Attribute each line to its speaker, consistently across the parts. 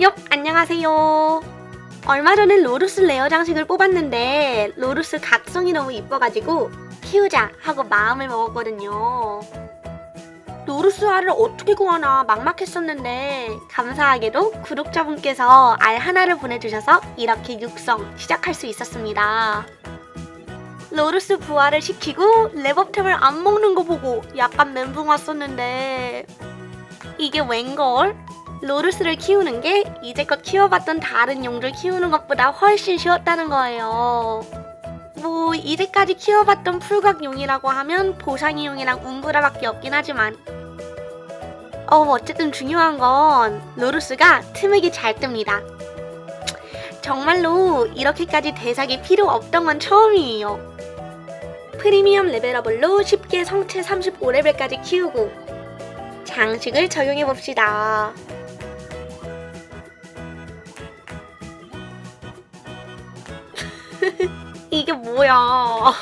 Speaker 1: 엽, 안녕하세요. 얼마 전에 로루스 레어 장식을 뽑았는데 로루스 각성이 너무 이뻐가지고 키우자 하고 마음을 먹었거든요. 로루스 알을 어떻게 구하나 막막했었는데 감사하게도 구독자분께서 알 하나를 보내주셔서 이렇게 육성 시작할 수 있었습니다. 로루스 부활을 시키고 랩업템을 안 먹는 거 보고 약간 멘붕 왔었는데 이게 웬걸? 로루스를 키우는 게 이제껏 키워봤던 다른 용들 키우는 것보다 훨씬 쉬웠다는 거예요. 뭐 이제까지 키워봤던 풀각용이라고 하면 보상이용이랑 움브라밖에 없긴 하지만 어 어쨌든 중요한 건 로루스가 틈에게 잘 뜹니다. 정말로 이렇게까지 대작이 필요 없던 건 처음이에요. 프리미엄 레벨업을로 쉽게 성체 35레벨까지 키우고 장식을 적용해 봅시다. 이게 뭐야?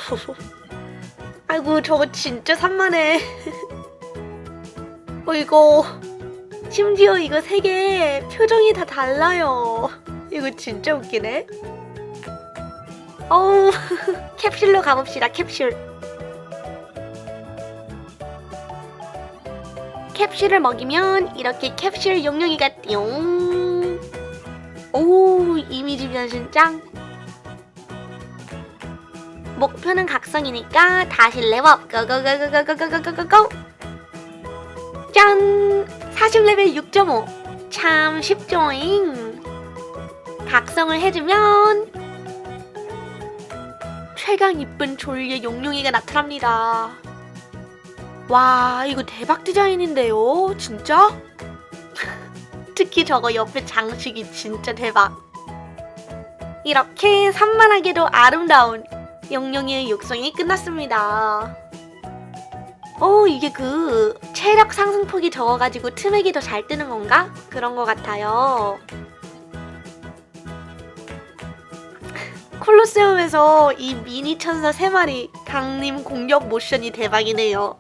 Speaker 1: 아이고 저거 진짜 산만해. 어 이거 심지어 이거 세 개 표정이 다 달라요. 이거 진짜 웃기네. 어우 캡슐로 가봅시다 캡슐. 캡슐을 먹이면 이렇게 캡슐 용룡이가 띠용. 오 이미지 변신 짱. 목표는 각성이니까 다시 랩업. 고고고고고고고고고고. 짠! 40레벨 6.5 참 쉽죠잉. 각성을 해주면 최강 이쁜 졸려 용룡이가 나타납니다. 와 이거 대박 디자인인데요? 진짜? 특히 저거 옆에 장식이 진짜 대박. 이렇게 산만하게도 아름다운 용룡이의 육성이 끝났습니다. 어, 이게 그 체력 상승폭이 적어가지고 틈에기 더잘 뜨는 건가? 그런 것 같아요. 콜로세움에서 이 미니 천사 3마리 강림 공격 모션이 대박이네요.